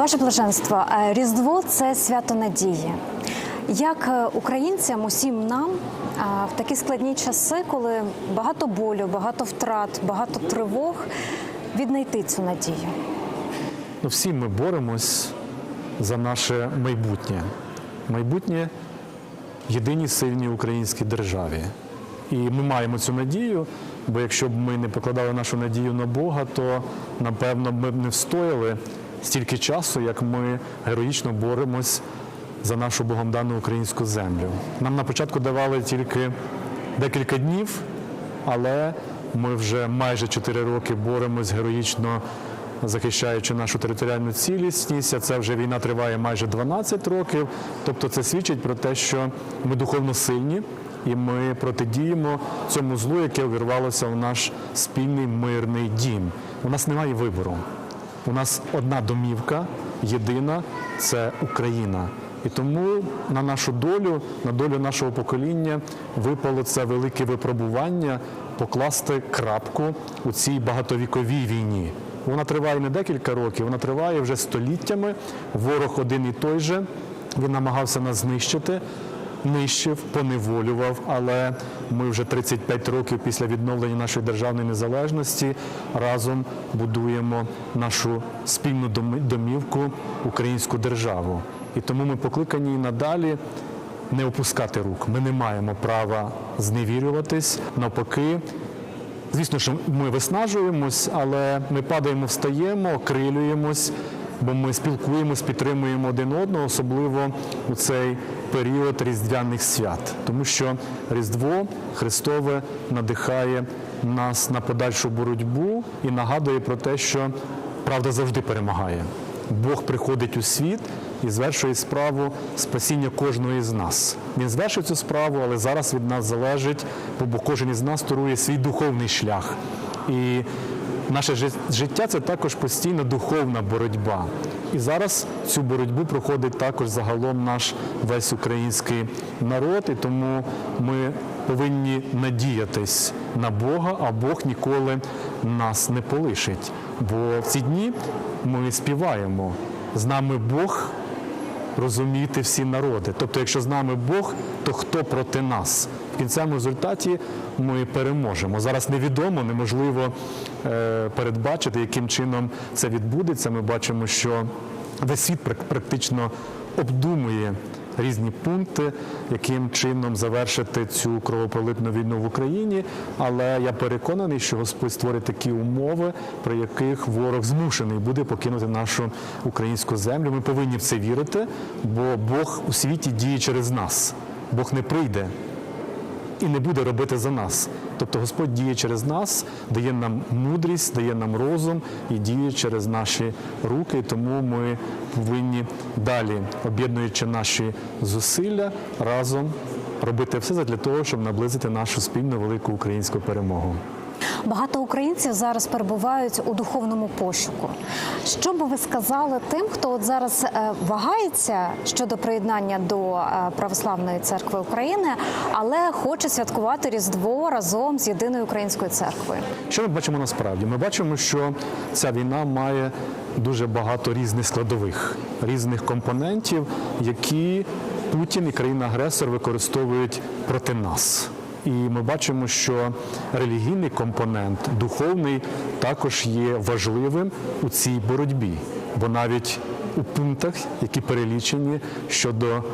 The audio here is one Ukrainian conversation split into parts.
Ваше блаженство, е, Різдво це свято надії. Як е, українцям, усім нам е, в такі складні часи, коли багато болю, багато втрат, багато тривог, віднайти цю надію? Ну, всі ми боремось за наше майбутнє. Майбутнє єдиній сильній українській державі. І ми маємо цю надію, бо якщо б ми не покладали нашу надію на Бога, то напевно ми б не встояли стільки часу, як ми героїчно боремось за нашу Богом дану українську землю. Нам на початку давали тільки декілька днів, але ми вже майже 4 роки боремось героїчно захищаючи нашу територіальну цілісність. А це вже війна триває майже 12 років. Тобто це свідчить про те, що ми духовно сильні. І ми протидіємо цьому злу, яке увірвалося в наш спільний мирний дім. У нас немає вибору. У нас одна домівка, єдина це Україна. І тому на нашу долю, на долю нашого покоління випало це велике випробування покласти крапку у цій багатовіковій війні. Вона триває не декілька років, вона триває вже століттями. Ворог один і той же. Він намагався нас знищити, нищив, поневолював. Але ми вже 35 років після відновлення нашої державної незалежності разом будуємо нашу спільну домівку, українську державу. І тому ми покликані надалі не опускати рук. Ми не маємо права зневірюватись. Навпаки, Звісно, що ми виснажуємось, але ми падаємо, встаємо, окрилюємось, бо ми спілкуємось, підтримуємо один одного, особливо у цей період різдвяних свят. Тому що Різдво Христове надихає нас на подальшу боротьбу і нагадує про те, що правда завжди перемагає. Бог приходить у світ і звершує справу спасіння кожного з нас. Він звершив цю справу, але зараз від нас залежить, бо кожен із нас турує свій духовний шлях. І наше жи- життя це також постійна духовна боротьба. І зараз цю боротьбу проходить також загалом наш весь український народ, і тому ми повинні надіятись на Бога, а Бог ніколи нас не полишить. Бо в ці дні ми співаємо з нами Бог розуміти всі народи. Тобто, якщо з нами Бог, то хто проти нас? В кінцевому результаті ми переможемо. Зараз невідомо, неможливо е, передбачити, яким чином це відбудеться. Ми бачимо, що весь світ практично обдумує різні пункти, яким чином завершити цю кровопролитну війну в Україні. Але я переконаний, що Господь створить такі умови, при яких ворог змушений буде покинути нашу українську землю. Ми повинні в це вірити, бо Бог у світі діє через нас. Бог не прийде і не буде робити за нас. Тобто Господь діє через нас, дає нам мудрість, дає нам розум і діє через наші руки. Тому ми повинні далі, об'єднуючи наші зусилля, разом робити все для того, щоб наблизити нашу спільну велику українську перемогу. Багато українців зараз перебувають у духовному пошуку. Що би ви сказали тим, хто от зараз е, вагається щодо приєднання до е, православної церкви України, але хоче святкувати Різдво разом з єдиною українською церквою? Що ми бачимо насправді? Ми бачимо, що ця війна має дуже багато різних складових, різних компонентів, які Путін і країна-агресор використовують проти нас. І ми бачимо, що релігійний компонент, духовний, також є важливим у цій боротьбі, бо навіть у пунктах, які перелічені щодо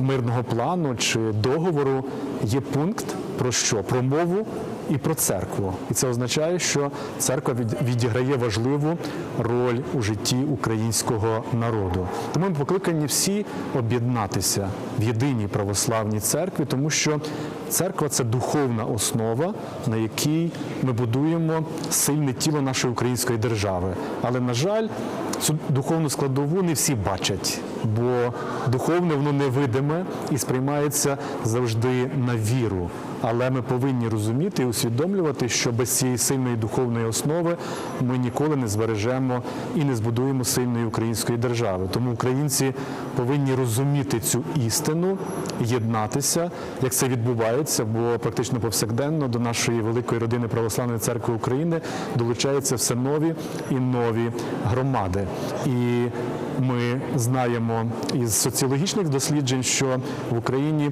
мирного плану чи договору, є пункт про що? Про мову і про церкву. І це означає, що церква від- відіграє важливу роль у житті українського народу. Тому ми покликані всі об'єднатися в єдиній православній церкві, тому що церква це духовна основа, на якій ми будуємо сильне тіло нашої української держави. Але, на жаль, цю духовну складову не всі бачать, бо духовне воно невидиме і сприймається завжди на віру. Але ми повинні розуміти і усвідомлювати, що без цієї сильної духовної основи ми ніколи не збережемо і не збудуємо сильної української держави. Тому українці повинні розуміти цю істину, єднатися, як це відбувається. бо практично повсякденно до нашої великої родини Православної церкви України долучаються все нові і нові громади. І ми знаємо із соціологічних досліджень, що в Україні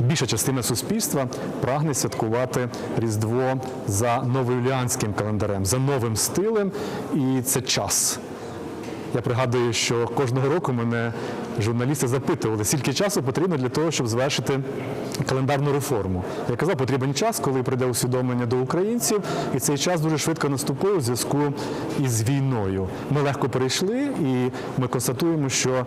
більша частина суспільства прагне святкувати Різдво за новоюліанським календарем, за новим стилем, і це час. Я пригадую, що кожного року мене журналісти запитували, скільки часу потрібно для того, щоб звершити календарну реформу. Я казав, потрібен час, коли прийде усвідомлення до українців, і цей час дуже швидко наступив у зв'язку із війною. Ми легко перейшли, і ми констатуємо, що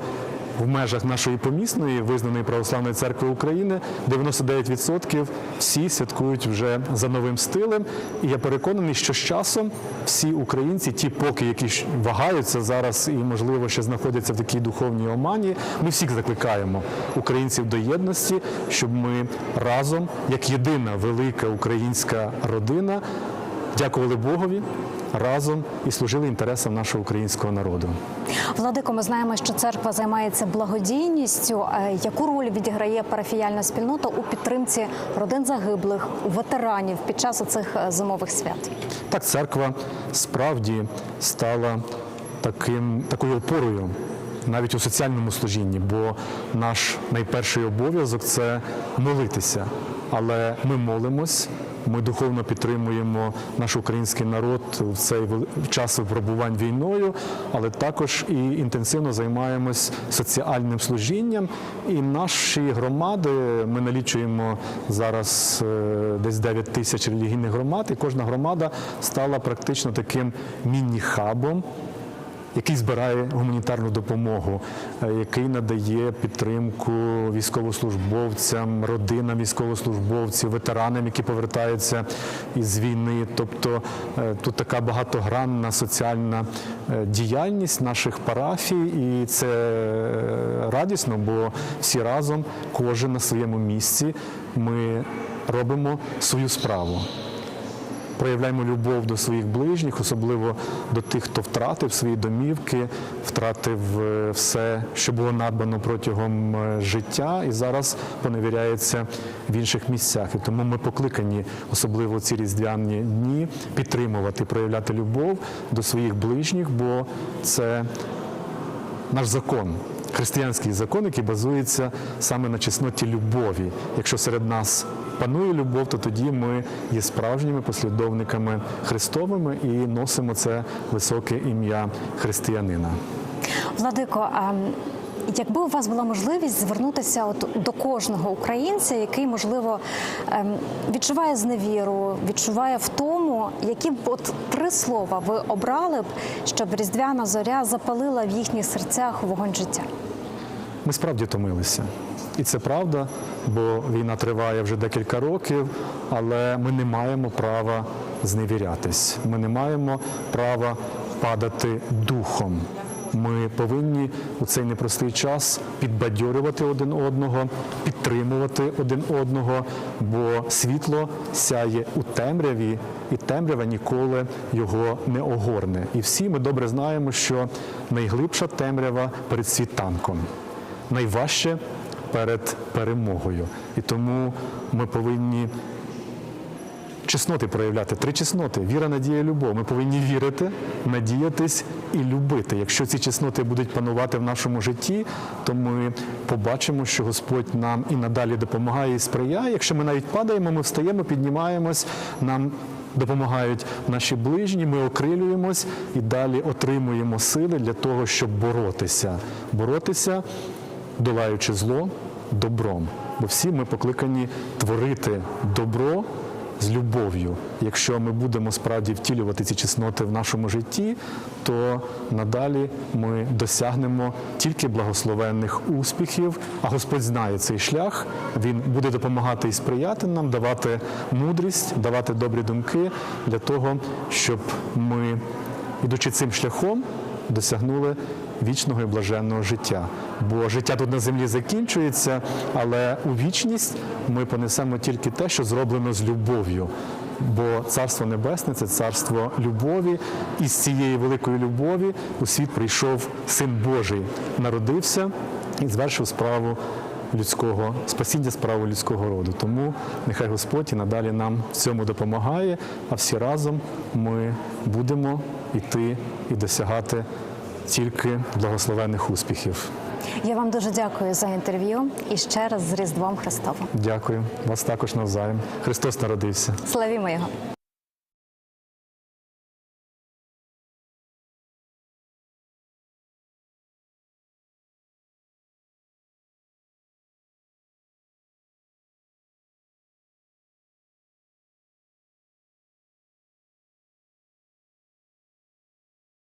в межах нашої помісної, визнаної православної церкви України, 99% всі святкують вже за новим стилем. І я переконаний, що з часом всі українці, ті поки які вагаються зараз і можливо ще знаходяться в такій духовній омані, ми всіх закликаємо українців до єдності, щоб ми разом, як єдина велика українська родина, дякували Богові разом і служили інтересам нашого українського народу. Владико, ми знаємо, що церква займається благодійністю. Е, Яку роль відіграє парафіяльна спільнота у підтримці родин загиблих, ветеранів під час цих зимових свят? Так, церква справді стала таким, такою опорою навіть у соціальному служінні, бо наш найперший обов'язок це молитися. Але ми молимось, ми духовно підтримуємо наш український народ в цей час випробувань війною, але також і інтенсивно займаємось соціальним служінням. І наші громади ми налічуємо зараз е, десь 9 тисяч релігійних громад, і кожна громада стала практично таким міні-хабом який збирає гуманітарну допомогу, е, який надає підтримку військовослужбовцям, родинам військовослужбовців, ветеранам, які повертаються із війни. Тобто е, тут така багатогранна соціальна е, діяльність наших парафій, і це радісно, бо всі разом, кожен на своєму місці, ми робимо свою справу проявляємо любов до своїх ближніх, особливо до тих, хто втратив свої домівки, втратив е, все, що було надбано протягом е, життя, і зараз поневіряється в інших місцях. І тому ми покликані, особливо ці різдвяні дні, підтримувати, проявляти любов до своїх ближніх, бо це наш закон. Християнський закон, який базується саме на чесноті любові. Якщо серед нас панує любов, то тоді ми є справжніми послідовниками Христовими і носимо це високе ім'я християнина. Владико, а якби у вас була можливість звернутися от до кожного українця, який можливо ем, відчуває зневіру, відчуває втому, які б от три слова ви обрали б, щоб різдвяна зоря запалила в їхніх серцях вогонь життя? Ми справді томилися. І це правда, бо війна триває вже декілька років, але ми не маємо права зневірятись. Ми не маємо права падати духом. Ми повинні у цей непростий час підбадьорювати один одного, підтримувати один одного, бо світло сяє у темряві, і темрява ніколи його не огорне. І всі ми добре знаємо, що найглибша темрява перед світанком найважче перед перемогою. І тому ми повинні чесноти проявляти. Три чесноти віра, надія, любов. Ми повинні вірити, надіятись і любити. Якщо ці чесноти будуть панувати в нашому житті, то ми побачимо, що Господь нам і надалі допомагає і сприяє. Якщо ми навіть падаємо, ми встаємо, піднімаємось, нам допомагають наші ближні, ми окрилюємось і далі отримуємо сили для того, щоб боротися. Боротися, долаючи зло добром. Бо всі ми покликані творити добро з любов'ю. Якщо ми будемо справді втілювати ці чесноти в нашому житті, то надалі ми досягнемо тільки благословенних успіхів. А Господь знає цей шлях. Він буде допомагати і сприяти нам, давати мудрість, давати добрі думки для того, щоб ми, ідучи цим шляхом, досягнули вічного і блаженного життя. Бо життя тут на землі закінчується, але у вічність ми понесемо тільки те, що зроблено з любов'ю. Бо царство небесне це царство любові, і з цієї великої любові у світ прийшов син Божий, народився і звершив справу людського спасіння справи людського роду. Тому нехай Господь і надалі нам в цьому допомагає, а всі разом ми будемо йти і досягати тільки благословенних успіхів. Я вам дуже дякую за інтерв'ю і ще раз з Різдвом Христовим. Дякую. Вас також навзаєм. Христос народився. Славімо його!